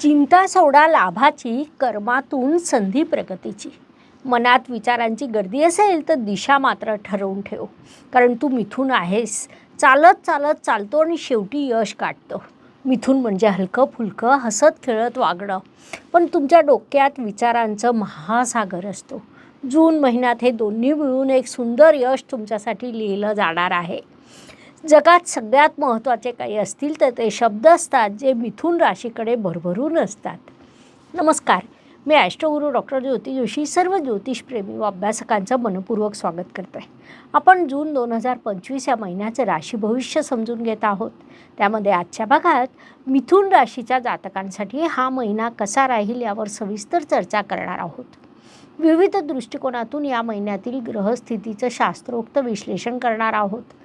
चिंता सोडा लाभाची कर्मातून संधी प्रगतीची. मनात विचारांची गर्दी असेल तर दिशा मात्र ठरवून ठेव. कारण तू मिथून आहेस. चालत चालत चालतो आणि शेवटी यश काढतो मिथून म्हणजे हलकं फुलकं हसत खेळत वागणं. पण तुमच्या डोक्यात विचारांचं महासागर असतो. जून महिन्यात हे दोन्ही मिळून एक सुंदर यश तुमच्यासाठी लिहिलं जाणार आहे. जगात सगळ्यात महत्त्वाचे काही असतील तर ते शब्द असतात जे मिथून राशीकडे भरभरून असतात. नमस्कार मी ॲस्ट्रोगुरू डॉक्टर ज्योती जोशी सर्व ज्योतिषप्रेमी व अभ्यासकांचं मनपूर्वक स्वागत करतो आहे आपण जून दोन हजार पंचवीस या महिन्याचं राशी भविष्य समजून घेत आहोत. त्यामध्ये आजच्या भागात मिथून राशीच्या जातकांसाठी हा महिना कसा राहील यावर सविस्तर चर्चा करणार आहोत. विविध दृष्टिकोनातून या महिन्यातील ग्रहस्थितीचं शास्त्रोक्त विश्लेषण करणार आहोत.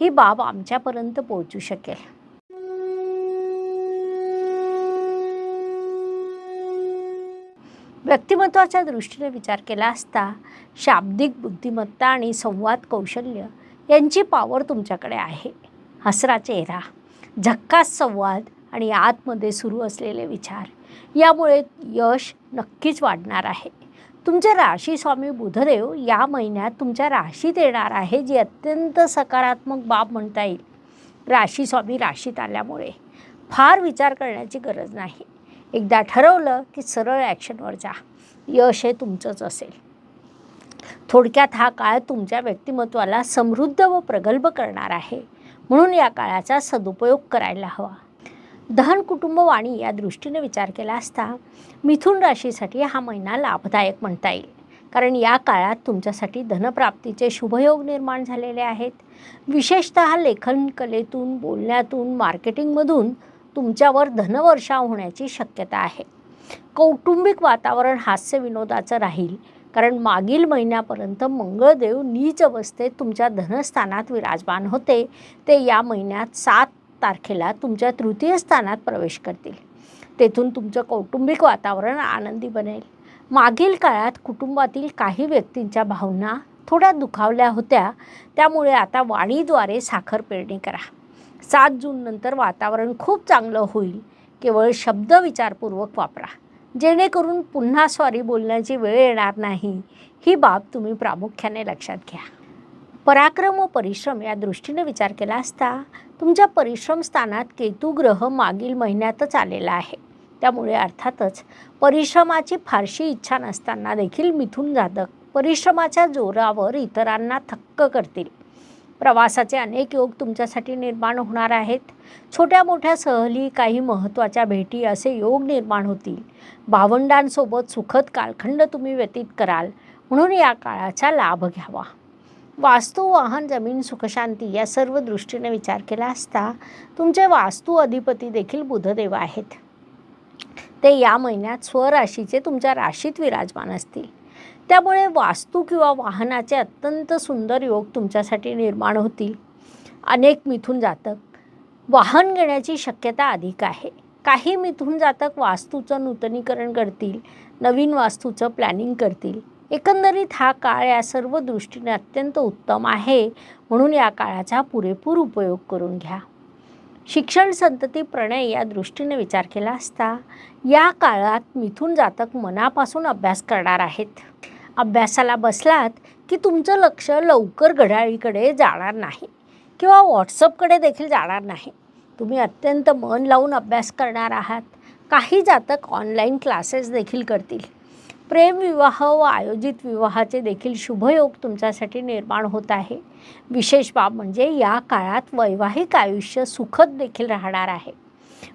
ही बाब आमच्यापर्यंत पोहोचू शकेल. व्यक्तिमत्वाच्या दृष्टीने विचार केला असता शाब्दिक बुद्धिमत्ता आणि संवाद कौशल्य यांची पावर तुमच्याकडे आहे. हसरा चेहरा झक्कास संवाद आणि आतमध्ये सुरू असलेले विचार यामुळे यश नक्कीच वाढणार आहे. तुमचे राशी स्वामी बुधदेव या महिन्यात तुमच्या राशीत येणार आहे जी अत्यंत सकारात्मक बाब म्हणता येईल. राशी स्वामी राशीत आल्यामुळे फार विचार करण्याची गरज नाही. एकदा ठरवलं की सरळ ॲक्शनवर जा. यश हे तुमचंच असेल. थोडक्यात हा काळ तुमच्या व्यक्तिमत्वाला समृद्ध व प्रगल्भ करणार आहे. म्हणून या काळाचा सदुपयोग करायला हवा. धन कुटुंब वाणी या दृष्टीने विचार केला असता मिथुन राशीसाठी हा महिना लाभदायक म्हणता येईल. कारण या काळात तुमच्यासाठी धनप्राप्तीचे शुभयोग निर्माण झालेले आहेत. विशेषत लेखन कलेतून बोलण्यातून मार्केटिंगमधून तुमच्यावर धनवर्षाव होण्याची शक्यता आहे. कौटुंबिक वातावरण हास्य विनोदाचं राहील. कारण मागील महिन्यापर्यंत मंगळदेव नीच अवस्थेत तुमच्या धनस्थानात विराजमान होते. ते या महिन्यात सात तारखेला तुमच्या तृतीय स्थानात प्रवेश करतील. तेथून तुमचं कौटुंबिक वातावरण आनंदी बनेल. मागील काळात कुटुंबातील काही व्यक्तींच्या भावना थोड्या दुखावल्या होत्या. त्यामुळे आता वाणीद्वारे साखर पेरणी करा. सात जूननंतर वातावरण खूप चांगलं होईल. केवळ शब्द विचारपूर्वक वापरा. जेणेकरून पुन्हा स्वारी बोलण्याची वेळ येणार नाही. ही बाब तुम्ही प्रामुख्याने लक्षात घ्या. पराक्रम व परिश्रम या दृष्टीने विचार केला असता तुमच्या परिश्रम स्थानात केतू ग्रह मागील महिन्यातच आलेला आहे. त्यामुळे अर्थातच परिश्रमाची फारशी इच्छा नसताना देखील मिथून जातक परिश्रमाच्या जोरावर इतरांना थक्क करतील. प्रवासाचे अनेक योग तुमच्यासाठी निर्माण होणार आहेत. छोट्या मोठ्या सहली काही महत्त्वाच्या भेटी असे योग निर्माण होतील. भावंडांसोबत सुखद कालखंड तुम्ही व्यतीत कराल. म्हणून या काळाचा लाभ घ्यावा. वास्तू वाहन जमीन सुखशांती या सर्व दृष्टीने विचार केला असता तुमचे वास्तू अधिपती देखील बुधदेव आहेत. ते या महिन्यात स्वराशीचे तुमच्या राशीत विराजमान असतील. त्यामुळे वास्तू किंवा वाहनाचे अत्यंत सुंदर योग तुमच्यासाठी निर्माण होतील. अनेक मिथून जातक वाहन घेण्याची शक्यता अधिक आहे. काही मिथून जातक वास्तूचं नूतनीकरण करतील नवीन वास्तूचं प्लॅनिंग करतील. एकंदरीत हा काळ या सर्व दृष्टीने अत्यंत उत्तम आहे. म्हणून या काळाचा पुरेपूर उपयोग करून घ्या. शिक्षण संतती प्रणय या दृष्टीने विचार केला असता या काळात मिथून जातक मनापासून अभ्यास करणार आहेत. अभ्यासाला बसलात की तुमचं लक्ष लवकर घड्याळीकडे जाणार नाही किंवा व्हॉट्सअपकडे देखील जाणार नाही. तुम्ही अत्यंत मन लावून अभ्यास करणार आहात. काही जातक ऑनलाईन क्लासेस देखील करतील. प्रेमविवाह व आयोजित विवाहाचे देखील शुभयोग तुमच्यासाठी निर्माण होत आहे. विशेष बाब म्हणजे या काळात वैवाहिक आयुष्य सुखद देखील राहणार आहे.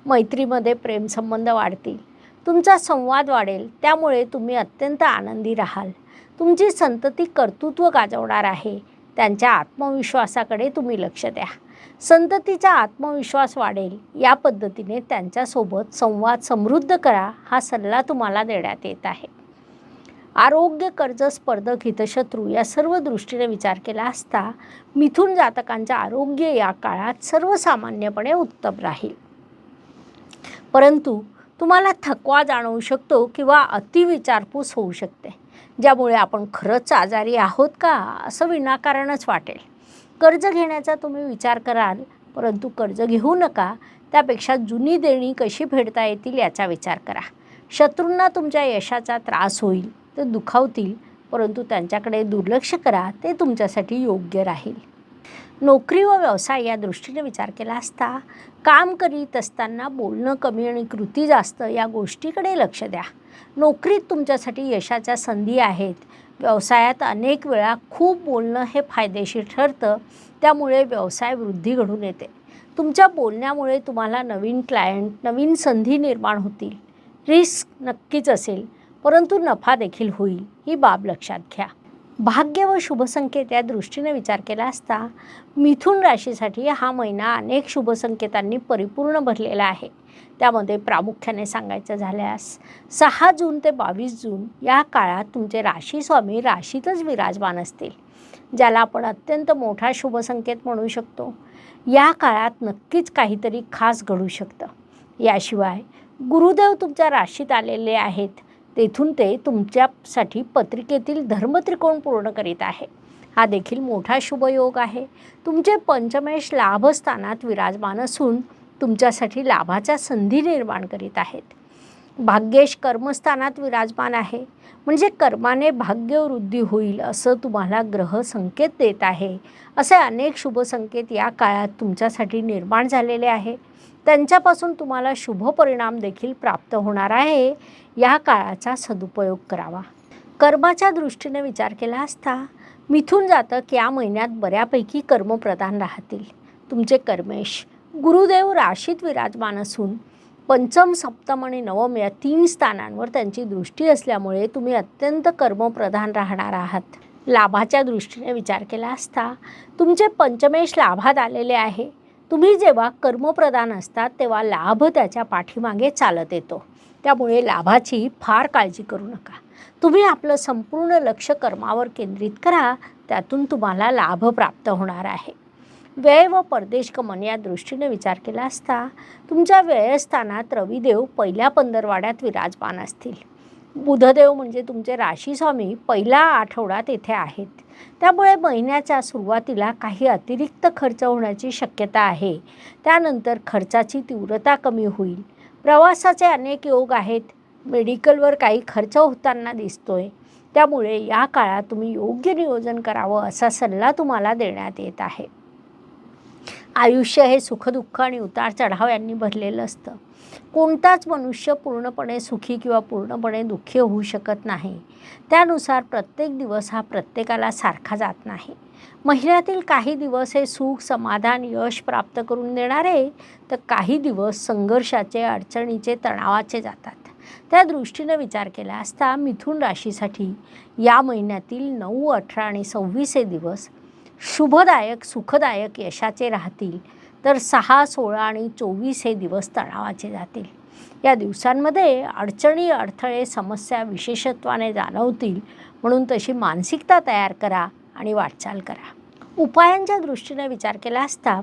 मैत्रीमध्ये प्रेमसंबंध वाढतील. तुमचा संवाद वाढेल. त्यामुळे तुम्ही अत्यंत आनंदी राहाल. तुमची संतती कर्तृत्व गाजवणार आहे. त्यांच्या आत्मविश्वासाकडे तुम्ही लक्ष द्या. संततीचा आत्मविश्वास वाढेल. या पद्धतीने त्यांच्यासोबत संवाद समृद्ध करा हा सल्ला तुम्हाला देण्यात येत आहे. आरोग्य कर्ज स्पर्धक हितशत्रू या सर्व दृष्टीने विचार केला असता मिथुन जातकांचे आरोग्य या काळात सर्वसामान्यपणे उत्तम राहील. परंतु तुम्हाला थकवा जाणवू शकतो किंवा अतिविचारपूस होऊ शकते ज्यामुळे आपण खरंच आजारी आहोत का असं विनाकारणच वाटेल. कर्ज घेण्याचा तुम्ही विचार कराल परंतु कर्ज घेऊ नका त्यापेक्षा जुनी देणी कशी फेडता येतील याचा विचार करा. शत्रूंना तुमच्या यशाचा त्रास होईल. ते दुखावतील परंतु त्यांच्याकडे दुर्लक्ष करा ते तुमच्यासाठी योग्य राहील. नोकरी व व्यवसाय या दृष्टीने विचार केला असता काम करीत असताना बोलणं कमी आणि कृती जास्त या गोष्टीकडे लक्ष द्या. नोकरीत तुमच्यासाठी यशाच्या संधी आहेत. व्यवसायात अनेक वेळा खूप बोलणं हे फायदेशीर ठरतं त्यामुळे व्यवसाय वृद्धी घडून येते. तुमच्या बोलण्यामुळे तुम्हाला नवीन क्लायंट नवीन संधी निर्माण होतील. रिस्क नक्कीच असेल. परंतु नफा देखील होईल ही बाब लक्षात घ्या. भाग्य व शुभसंकेत या दृष्टीने विचार केला असता मिथुन राशीसाठी हा महिना अनेक शुभसंकेतांनी परिपूर्ण भरलेला आहे. त्यामध्ये प्रामुख्याने सांगायचं झाल्यास सहा जून ते बावीस जून या काळात तुमचे राशी स्वामी राशीतच विराजमान असतील ज्याला आपण अत्यंत मोठा शुभसंकेत म्हणू शकतो. या काळात नक्कीच काहीतरी खास घडू शकतं. याशिवाय गुरुदेव तुमच्या राशीत आलेले आहेत तेथून ते तुमच्यासाठी पत्रिकेतील धर्मत्रिकोण पूर्ण करीत आहे. हा देखील मोठा शुभयोग आहे. तुमचे पंचमेश लाभस्थानात विराजमान असून तुमच्यासाठी लाभाच्या संधी निर्माण करीत आहेत. भाग्येश कर्मस्थानात विराजमान आहे. म्हणजे कर्माने भाग्यवृद्धी होईल असं तुम्हाला ग्रह संकेत देत आहे. असे अनेक शुभसंकेत या काळात तुमच्यासाठी निर्माण झालेले आहे. त्यांच्यापासून तुम्हाला शुभ परिणाम देखील प्राप्त होणार आहे. या काळाचा सदुपयोग करावा. कर्माच्या दृष्टीने विचार केला असता मिथून जातक या महिन्यात बऱ्यापैकी कर्मप्रधान राहतील. तुमचे कर्मेश गुरुदेव राशीत विराजमान असून पंचम सप्तम आणि नवम या तीन स्थानांवर त्यांची दृष्टी असल्यामुळे तुम्ही अत्यंत कर्मप्रधान राहणार आहात. लाभाच्या दृष्टीने विचार केला असता तुमचे पंचमेश लाभात आलेले आहे. तुम्ही जेव्हा कर्मप्रधान असतात तेव्हा लाभ त्याच्या पाठीमागे चालत येतो. त्यामुळे लाभाची फार काळजी करू नका. तुम्ही आपलं संपूर्ण लक्ष कर्मावर केंद्रित करा त्यातून तुम्हाला लाभ प्राप्त होणार आहे. व्यय व परदेश गमन या दृष्टीने विचार केला असता तुमच्या व्ययस्थानात रविदेव पहिल्या पंधरवाड्यात विराजमान असतील. बुधदेव म्हणजे तुमचे राशीस्वामी पहिला आठवड्यात येथे आहेत. त्यामुळे महिन्याच्या सुरुवातीला काही अतिरिक्त खर्च होण्याची शक्यता आहे. त्यानंतर खर्चाची तीव्रता कमी होईल. प्रवासाचे अनेक योग आहेत. मेडिकलवर काही खर्च होताना दिसतोय. त्यामुळे या काळात तुम्ही योग्य नियोजन करावं असा सल्ला तुम्हाला देण्यात येत आहे. आयुष्य हे सुखदुःख आणि उतार चढाव यांनी भरलेलं असतं. कोणताच मनुष्य पूर्णपणे सुखी किंवा पूर्णपणे दुःखी होऊ शकत नाही. त्यानुसार प्रत्येक दिवस हा प्रत्येकाला सारखा जात नाही. महिन्यातील काही दिवस हे सुख समाधान यश प्राप्त करून देणारे तर काही दिवस संघर्षाचे अडचणीचे तणावाचे जातात. त्या दृष्टीने विचार केला असता मिथुन राशीसाठी या महिन्यातील नऊ अठरा आणि सव्वीस हे दिवस शुभदायक सुखदायक यशाचे राहतील तर सहा सोळा आणि चोवीस हे दिवस तणावाचे जातील. या दिवसांमध्ये अडचणी अडथळे समस्या विशेषत्वाने जाणवतील म्हणून तशी मानसिकता तयार करा आणि वाटचाल करा. उपायांच्या दृष्टीने विचार केला असता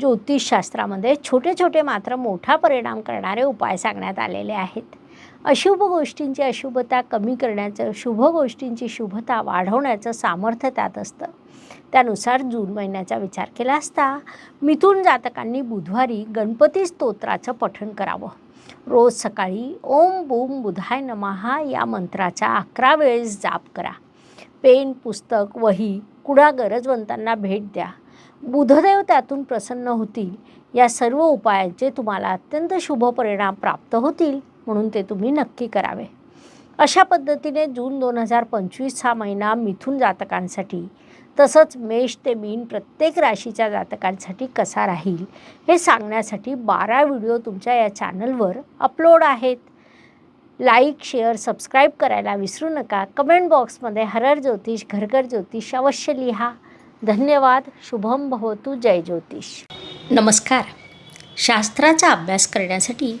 ज्योतिषशास्त्रामध्ये छोटे छोटे मात्र मोठा परिणाम करणारे उपाय सांगण्यात आलेले आहेत. अशुभ गोष्टींची अशुभता कमी करण्याचं शुभ गोष्टींची शुभता वाढवण्याचं सामर्थ्य त्यात असतं. त्यानुसार जून महिन्याचा विचार केला असता मिथून जातकांनी बुधवारी गणपती स्तोत्राचं पठण करावं. रोज सकाळी ओम बूम बुधाय नमहा या मंत्राचा अकरा वेळेस जाप करा. पेन पुस्तक वही कुणा गरजवंतांना भेट द्या. बुधदेव त्यातून प्रसन्न होतील. या सर्व उपायांचे तुम्हाला अत्यंत शुभ परिणाम प्राप्त होतील. म्हणून ते तुम्ही नक्की करावे. अशा पद्धतीने जून दोन हजार पंचवीस हा महिना मिथून जातकांसाठी तसंच मेष ते मीन प्रत्येक राशीच्या जातकांसाठी कसा राहील हे सांगण्यासाठी बारा व्हिडिओ तुमच्या या चॅनलवर अपलोड आहेत. लाईक शेअर सबस्क्राईब करायला विसरू नका. कमेंट बॉक्समध्ये हरर ज्योतिष घरघर ज्योतिष अवश्य लिहा. धन्यवाद. शुभम भवतु. जय ज्योतिष. नमस्कार. शास्त्राचा अभ्यास करण्यासाठी